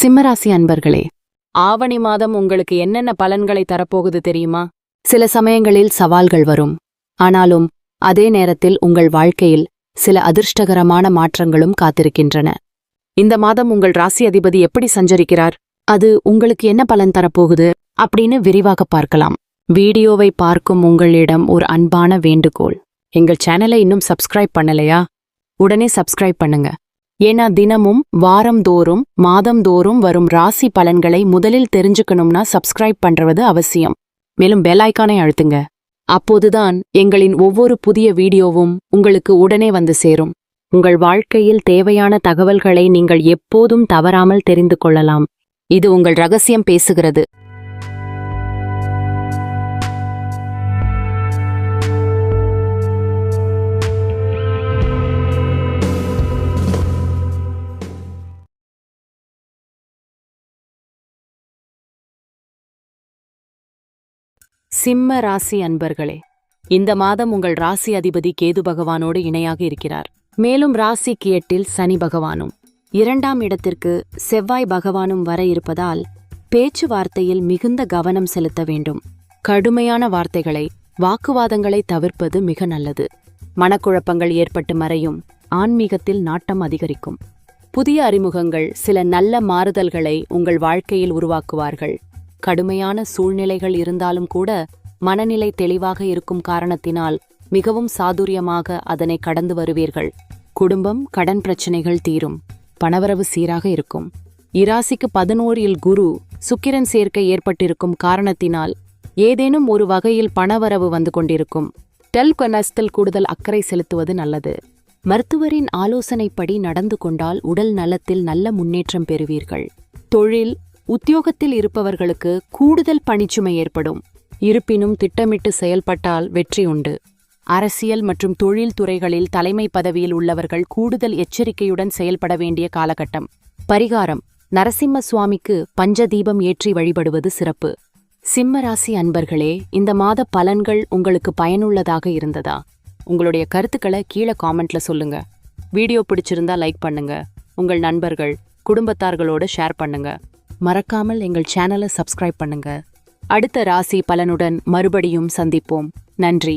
சிம்மராசி அன்பர்களே ஆவணி மாதம் உங்களுக்கு என்னென்ன பலன்களை தரப்போகுது தெரியுமா? சில சமயங்களில் சவால்கள் வரும். ஆனாலும் அதே நேரத்தில் உங்கள் வாழ்க்கையில் சில அதிர்ஷ்டகரமான மாற்றங்களும் காத்திருக்கின்றன. இந்த மாதம் உங்கள் ராசி அதிபதி எப்படி சஞ்சரிக்கிறார்? அது உங்களுக்கு என்ன பலன் தரப்போகுது? அப்படின்னு விரிவாக பார்க்கலாம். வீடியோவை பார்க்கும் உங்களிடம் ஒரு அன்பான வேண்டுகோள். எங்கள் சேனலை இன்னும் சப்ஸ்கிரைப் பண்ணலையா? உடனே சப்ஸ்கிரைப் பண்ணுங்க. ஏன்னா தினமும் வாரம்தோறும் மாதம்தோறும் வரும் ராசி பலன்களை முதலில் தெரிஞ்சுக்கணும்னா சப்ஸ்கிரைப் பண்றது அவசியம். மேலும் பெல் அழுத்துங்க. அப்போதுதான் எங்களின் ஒவ்வொரு புதிய வீடியோவும் உங்களுக்கு உடனே வந்து சேரும். உங்கள் வாழ்க்கையில் தேவையான தகவல்களை நீங்கள் எப்போதும் தவறாமல் தெரிந்து கொள்ளலாம். இது உங்கள் ரகசியம் பேசுகிறது. சிம்ம ராசி அன்பர்களே இந்த மாதம் உங்கள் ராசி அதிபதி கேது பகவானோடு இணையாக இருக்கிறார். மேலும் ராசிக்கு எட்டில் சனி பகவானும். இரண்டாம் இடத்திற்கு செவ்வாய் பகவானும் வர இருப்பதால் பேச்சுவார்த்தையில் மிகுந்த கவனம் செலுத்த வேண்டும். கடுமையான வார்த்தைகளை வாக்குவாதங்களை தவிர்ப்பது மிக நல்லது. மனக்குழப்பங்கள் ஏற்பட்டு மறையும் ஆன்மீகத்தில் நாட்டம் அதிகரிக்கும். புதிய அறிமுகங்கள் சில நல்ல மாறுதல்களை உங்கள் வாழ்க்கையில் உருவாக்குவார்கள். கடுமையான சூழ்நிலைகள் இருந்தாலும் கூட மனநிலை தெளிவாக இருக்கும் காரணத்தினால் மிகவும் சாதுரியமாக அதனை கடந்து வருவீர்கள். குடும்பம் கடன் பிரச்சனைகள் தீரும். பணவரவு சீராக இருக்கும். இராசிக்கு பதினோரில் குரு சுக்கிரன் சேர்க்கை ஏற்பட்டிருக்கும் காரணத்தினால் ஏதேனும் ஒரு வகையில் பணவரவு வந்து கொண்டிருக்கும். டெல்கொனஸ்தல் கூடுதல் அக்கறை செலுத்துவது நல்லது. மருத்துவரின் ஆலோசனைப்படி நடந்து கொண்டால் உடல் நலத்தில் நல்ல முன்னேற்றம் பெறுவீர்கள். தொழில் உத்தியோகத்தில் இருப்பவர்களுக்கு கூடுதல் பணிச்சுமை ஏற்படும். இருப்பினும் திட்டமிட்டு செயல்பட்டால் வெற்றி உண்டு. அரசியல் மற்றும் தொழில் துறைகளில் தலைமை பதவியில் உள்ளவர்கள் கூடுதல் எச்சரிக்கையுடன் செயல்பட வேண்டிய காலகட்டம். பரிகாரம். நரசிம்ம சுவாமிக்கு பஞ்சதீபம் ஏற்றி வழிபடுவது சிறப்பு. சிம்ம ராசி அன்பர்களே இந்த மாத பலன்கள் உங்களுக்கு பயனுள்ளதாக இருந்ததா? உங்களுடைய கருத்துக்களை கீழே காமெண்ட்ல சொல்லுங்க. வீடியோ பிடிச்சிருந்தா லைக் பண்ணுங்க. உங்கள் நண்பர்கள் குடும்பத்தார்களோட ஷேர் பண்ணுங்க. மறக்காமல் எங்கள் சேனலை சப்ஸ்கிரைப் பண்ணுங்க. அடுத்த ராசி பலனுடன் மறுபடியும் சந்திப்போம். நன்றி.